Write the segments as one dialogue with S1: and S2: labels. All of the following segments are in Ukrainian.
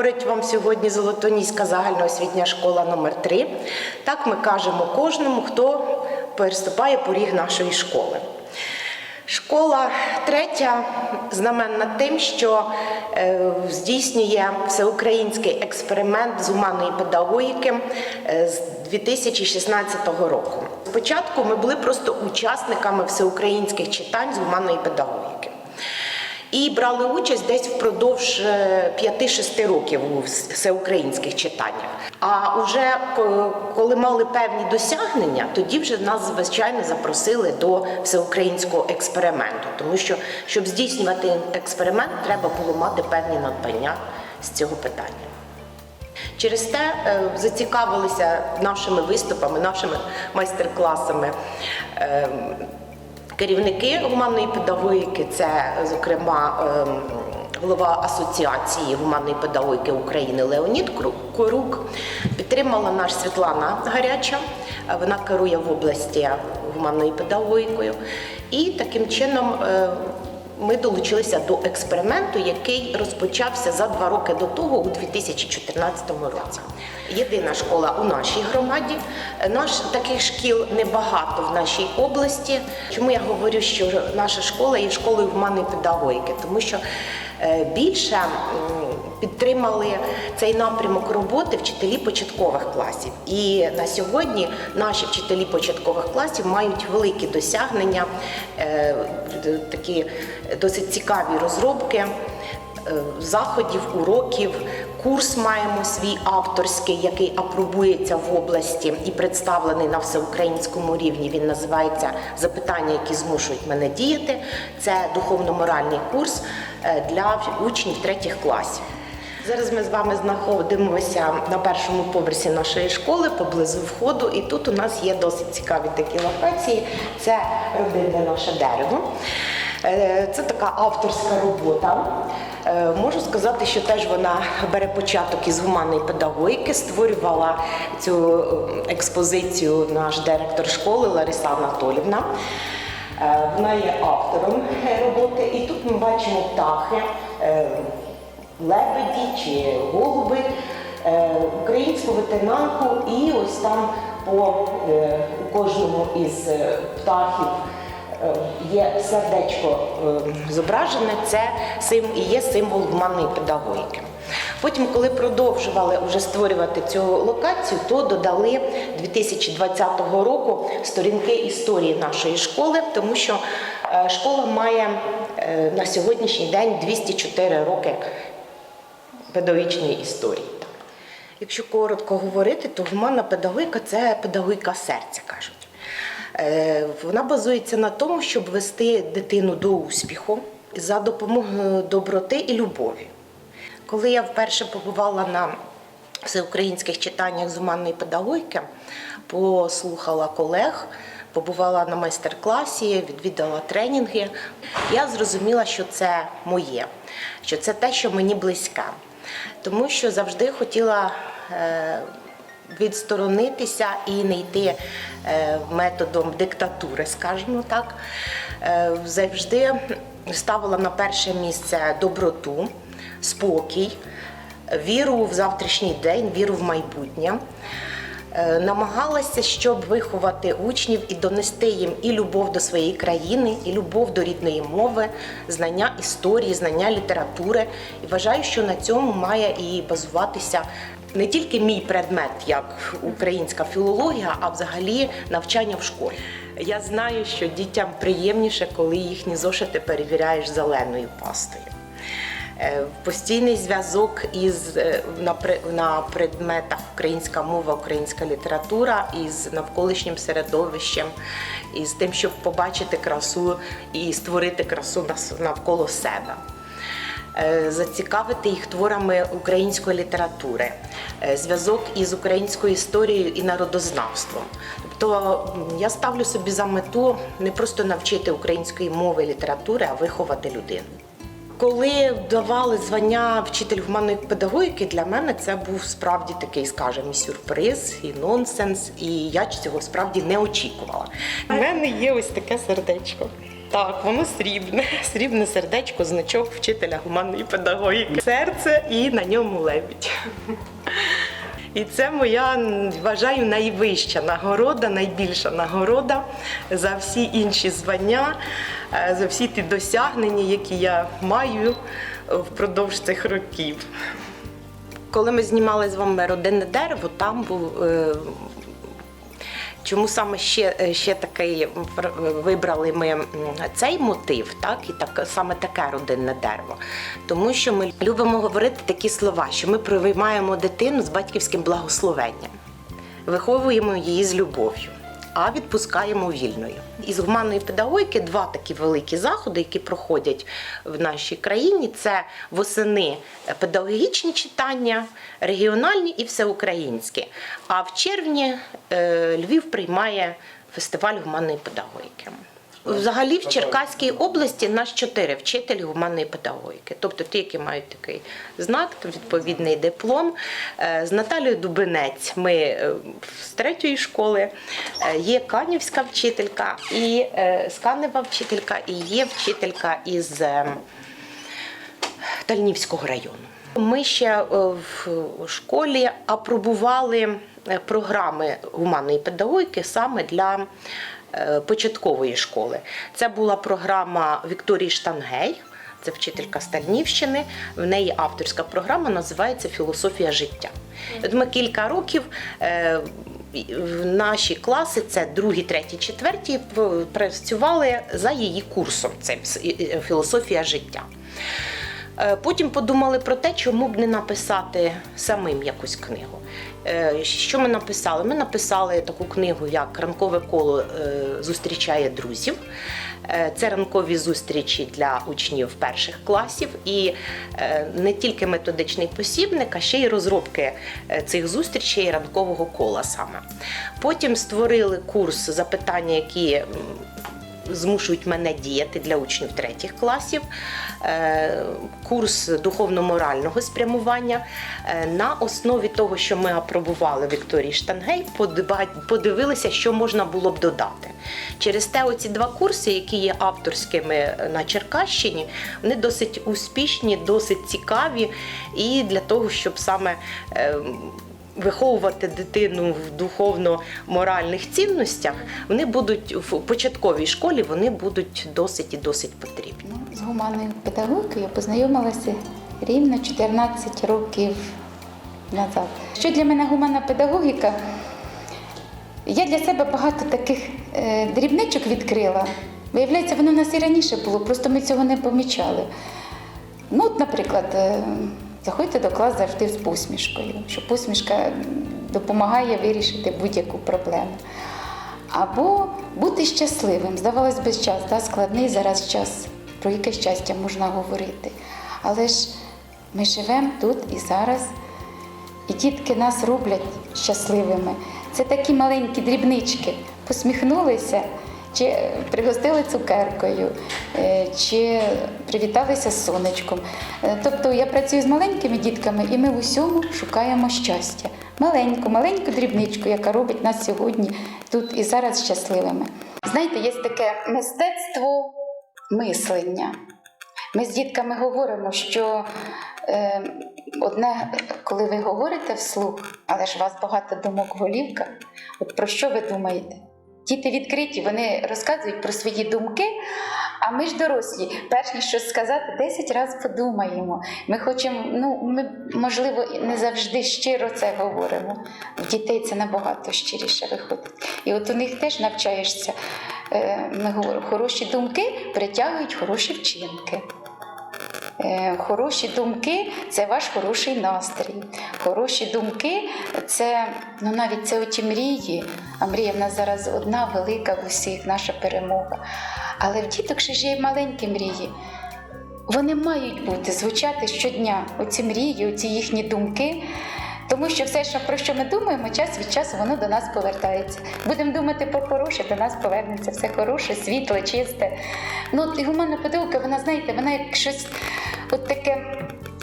S1: говорить вам сьогодні Золотоніська загальноосвітня школа номер 3 Так ми кажемо кожному, хто переступає поріг нашої школи. Школа третя знаменна тим, що е, здійснює всеукраїнський експеримент з гуманної педагогіки е, з 2016 року. Спочатку ми були просто учасниками всеукраїнських читань з гуманної педагогіки. І брали участь десь впродовж е, 5-6 років у всеукраїнських читаннях. А вже коли мали певні досягнення, тоді вже нас звичайно запросили до всеукраїнського експерименту, тому що щоб здійснювати експеримент, треба було мати певні надбання з цього питання. Через те е, зацікавилися нашими виступами, нашими майстер-класами. Керівники гуманної педагогіки, це, зокрема, ем, голова Асоціації гуманної педагогіки України Леонід Корук. Підтримала наш Світлана Гаряча. Е, Вона керує в області гуманною педагогікою. І таким чином е, ми долучилися до експерименту, який розпочався за два роки до того, у 2014 році. Єдина школа у нашій громаді. Наш таких шкіл небагато в нашій області. Чому я говорю, що наша школа є школою гуманної педагогіки? Тому що е, більше підтримали цей напрямок роботи вчителі початкових класів. І на сьогодні наші вчителі початкових класів мають великі досягнення, е, такі досить цікаві розробки. е, Заходів, уроків, курс маємо свій авторський, який апробується в області і представлений на всеукраїнському рівні. Він називається Запитання, які змушують мене діяти. Це духовно-моральний курс е, для учнів третіх класів. Зараз ми з вами знаходимося на першому поверсі нашої школи поблизу входу, і тут у нас є досить цікаві такі локації. Це родинне наше дерево. Е, Це така авторська робота. Е, Можу сказати, що теж вона бере початок із гуманної педагогіки, створювала цю е, експозицію наш директор школи Лариса Анатолівна. Вона є автором роботи, і тут ми бачимо птахи. Лебеді чи голуби, е, українську ветеринарку, і ось там по е, кожному із е, птахів є сердечко зображене, це і є символ гуманної педагогіки. Потім, коли продовжували вже створювати цю локацію, то додали 2020 року сторінки історії нашої школи, тому що школа має на сьогоднішній день 204 роки педагогічної історії. Якщо коротко говорити, то гуманна педагогіка це педагогіка серця, кажуть. Е, Вона базується на тому, щоб вести дитину до успіху за допомогою доброти і любові. Коли я вперше побувала на всеукраїнських читаннях з гуманної педагогіки, послухала колег, побувала на майстер-класі, відвідала тренінги, я зрозуміла, що це моє, що це те, що мені близьке. Тому що завжди хотіла е, відсторонитися і не йти е, методом диктатури, скажімо так. Е, Завжди ставила на перше місце доброту, спокій, віру в завтрашній день, віру в майбутнє. Е, Намагалася, щоб виховати учнів і донести їм і любов до своєї країни, і любов до рідної мови, знання історії, знання літератури. І вважаю, що на цьому має і базуватися не тільки мій предмет, як українська філологія, а взагалі навчання в школі. Я знаю, що дітям приємніше, коли їхні зошити перевіряєш зеленою пастою. Е, Постійний зв'язок із е, на, на предметах українська мова, українська література із навколишнім середовищем, із тим, щоб побачити красу і створити красу навколо себе. Е, Зацікавити їх творами української літератури, зв'язок із українською історією і народознавством. Тобто я ставлю собі за мету не просто навчити української мови і літератури, а виховати людину. Коли давали звання вчитель гуманної педагогіки, для мене це був справді такий, скажімо, сюрприз, і нонсенс, і я цього справді не очікувала. У мене є ось таке сердечко. Так, воно срібне. Срібне сердечко, значок вчителя гуманної педагогіки. Серце і на ньому лебідь. І це моя вважаю найвища нагорода, найбільша нагорода за всі інші звання, е, за всі ті досягнення, які я маю впродовж цих років. Коли ми знімали з вами родинне дерево, там був. Чому саме ще, е, ще такий вибрали ми цей мотив, так і так саме таке родинне дерево? Тому що ми любимо говорити такі слова, що ми приймаємо дитину з батьківським благословенням, виховуємо її з любов'ю, а відпускаємо вільною. Із гуманної педагогіки два такі великі заходи, які проходять в нашій країні: це восени педагогічні читання, регіональні і всеукраїнські. А в червні е, Львів приймає фестиваль гуманної педагогіки. Взагалі в Черкаській області нас чотири вчителі гуманної педагогіки, тобто ті, які мають такий знак, відповідний диплом. Е, З Наталією Дубинець ми е, з третьої школи, е, є канівська вчителька, і е, з Канева вчителька, і є вчителька із Тальнівського району. Ми ще в школі апробували програми гуманної педагогіки саме для початкової школи. Це була програма Вікторії Штангей. Це вчителька Стальнівщини. В неї авторська програма називається Філософія життя. От ми кілька років е, в наші класи, це другі, треті, четверті, працювали за її курсом. Це філософія життя. Е, Потім подумали про те, чому б не написати самим якусь книгу. Е, Що ми написали? Ми написали таку книгу, як Ранкове коло е, зустрічає друзів. Е, Це ранкові зустрічі для учнів перших класів, і не тільки методичний посібник, а ще й розробки цих зустрічей ранкового кола саме. Потім створили курс запитання, які змушують мене діяти для учнів третіх класів, е, курс духовно-морального спрямування. Е, На основі того, що ми апробували Вікторії Штангей, подивилися, що можна було б додати. Через те, оці два курси, які є авторськими на Черкащині, вони досить успішні, досить цікаві, і для того, щоб саме. Виховувати дитину в духовно-моральних цінностях, вони будуть в початковій школі вони будуть досить і досить потрібні.
S2: Ну, з гуманною педагогікою я познайомилася рівно 14 років назад. Що для мене гуманна педагогіка? Я для себе багато таких е, дрібничок відкрила. Виявляється, воно в нас і раніше було, просто ми цього не помічали. Ну, от, наприклад, е, заходьте до класу завжди з посмішкою, що посмішка допомагає вирішити будь-яку проблему. Або бути щасливим. Здавалось би, час, да? складний зараз час, про яке щастя можна говорити. Але ж ми живемо тут і зараз, і дітки нас роблять щасливими. Це такі маленькі дрібнички. Посміхнулися, чи пригостили цукеркою, е, чи привіталися сонечком. Е, Тобто я працюю з маленькими дітками, і ми в усьому шукаємо щастя. Маленьку, маленьку дрібничку, яка робить нас сьогодні тут і зараз щасливими. Знаєте, є таке мистецтво мислення. Ми з дітками говоримо, що е, одне, коли ви говорите вслух, але ж у вас багато думок голівка, от про що ви думаєте? Діти відкриті, вони розказують про свої думки, а ми ж дорослі, перш ніж щось сказати, 10 разів подумаємо. Ми хочемо, ну ми можливо не завжди щиро це говоримо. В дітей це набагато щиріше виходить. І от у них теж навчаєшся. е, Ми говоримо, хороші думки притягують хороші вчинки. Е, Хороші думки це ваш хороший настрій. Хороші думки це ну навіть це оті мрії. А мрія в нас зараз одна велика в усіх, наша перемога. Але в діток ще ж є маленькі мрії. Вони мають бути, звучати щодня, оці мрії, оці їхні думки. Тому що все, що про що ми думаємо, час від часу воно до нас повертається. Будемо думати про хороше, до нас повернеться все хороше, світле, чисте. Ну, і гуманна педагогіка, вона, знаєте, вона як щось от таке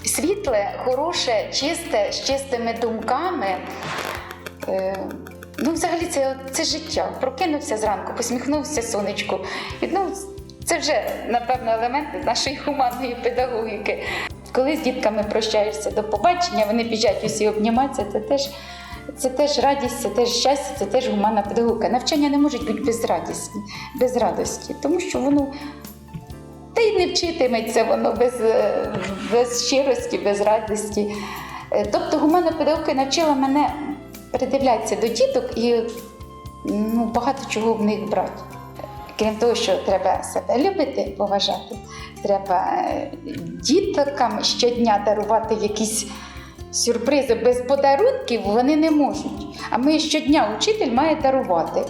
S2: світле, хороше, чисте, з чистими думками. Е, ну, взагалі, це, це життя. Прокинувся зранку, посміхнувся сонечку. І, ну, Це вже, напевно, елементи нашої гуманної педагогіки. Коли з дітками прощаєшся до побачення, вони біжать усі обніматися, це теж, це теж радість, це теж щастя, це теж гуманна педагогіка. Навчання не може бути без радості, без радості, тому що воно та й не вчитиметься воно без, е, без щирості, без радості. Е, Тобто гуманна педагогіка навчила мене придивлятися до діток і ну, багато чого в них брати. Крім того, що треба себе любити, поважати, треба е, діткам щодня дарувати якісь сюрпризи без подарунків, вони не можуть. А ми щодня учитель має дарувати.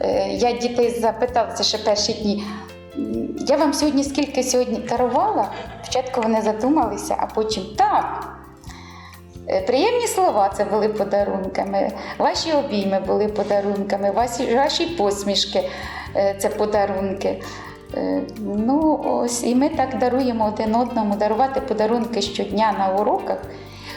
S2: Е, Я дітей запиталася ще перші дні. Я вам сьогодні скільки сьогодні дарувала? Спочатку вони задумалися, а потім так. Е, Приємні слова це були подарунками, ваші обійми були подарунками, ваші, ваші посмішки е, це подарунки. Е, Ну, ось і ми так даруємо один одному, дарувати подарунки щодня на уроках.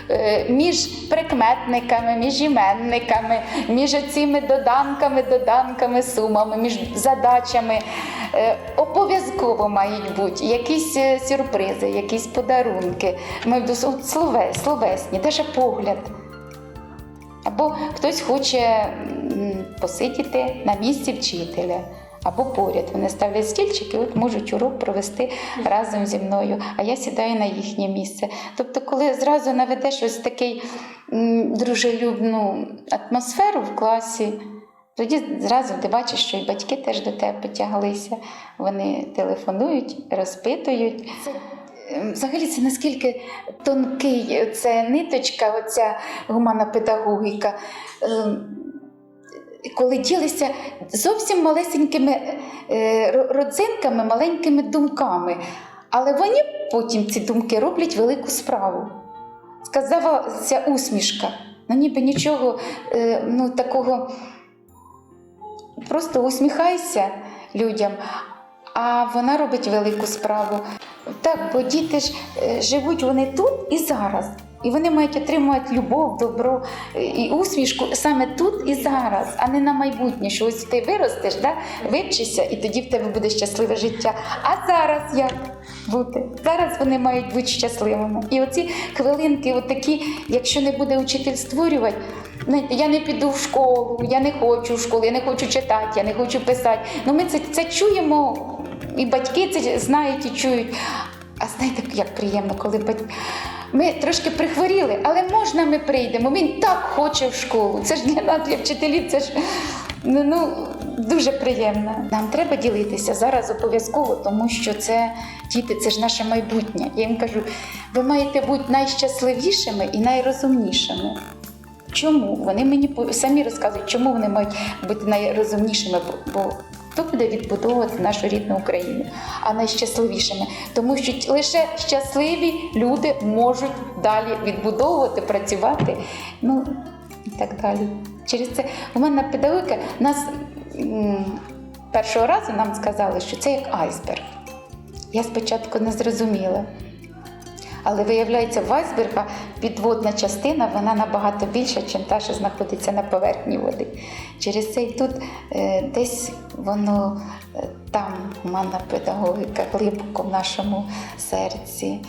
S2: Е, Між прикметниками, між іменниками, між цими доданками, доданками, сумами, між задачами. Е, Обов'язково мають бути якісь сюрпризи, якісь подарунки. Ми словесні, даже погляд. Або хтось хоче посидіти на місці вчителя, або поряд. Вони ставлять стільчики, от можуть урок провести разом зі мною, а я сідаю на їхнє місце. Тобто, коли зразу наведеш ось такий дружелюбну атмосферу в класі, тоді зразу ти бачиш, що і батьки теж до тебе потяглися. Вони телефонують, розпитують. Ем, Взагалі, це наскільки тонкий це ниточка, оця гуманна педагогіка. Коли ділися зовсім малесенькими е, родзинками, маленькими думками, але вони потім ці думки роблять велику справу. Сказалася усмішка. Ну, ніби нічого е, ну, такого. Просто усміхайся людям, а вона робить велику справу. Так, бо діти ж е, живуть вони тут і зараз. І вони мають отримувати любов, добро е, і усмішку саме тут і зараз, а не на майбутнє. Що ось ти виростеш, да? вивчишся, і тоді в тебе буде щасливе життя. А зараз як бути? Зараз вони мають бути щасливими. І оці хвилинки, отакі, якщо не буде учитель створювати, я не піду в школу, я не хочу в школу, я не хочу читати, я не хочу писати. Ну ми це, це чуємо, і батьки це знають і чують. А знаєте, як приємно, коли батьки. Ми трошки прихворіли, але можна ми прийдемо. Він так хоче в школу. Це ж для нас, для вчителів, це ж ну, ну, дуже приємно. Нам треба ділитися зараз обов'язково, тому що це діти, це ж наше майбутнє. Я їм кажу, ви маєте бути найщасливішими і найрозумнішими. Чому? Вони мені самі розказують, чому вони мають бути найрозумнішими, бо хто буде відбудовувати нашу рідну Україну, а найщасливішими. Тому що лише щасливі люди можуть далі відбудовувати, працювати, ну і так далі. Через це у мене педагогіка нас першого разу нам сказали, що це як айсберг. Я спочатку не зрозуміла. Але виявляється, в айсберга підводна частина вона набагато більша, ніж та, що знаходиться на поверхні води. Через це і тут е, десь воно е, там гуманна педагогіка глибоко в нашому серці.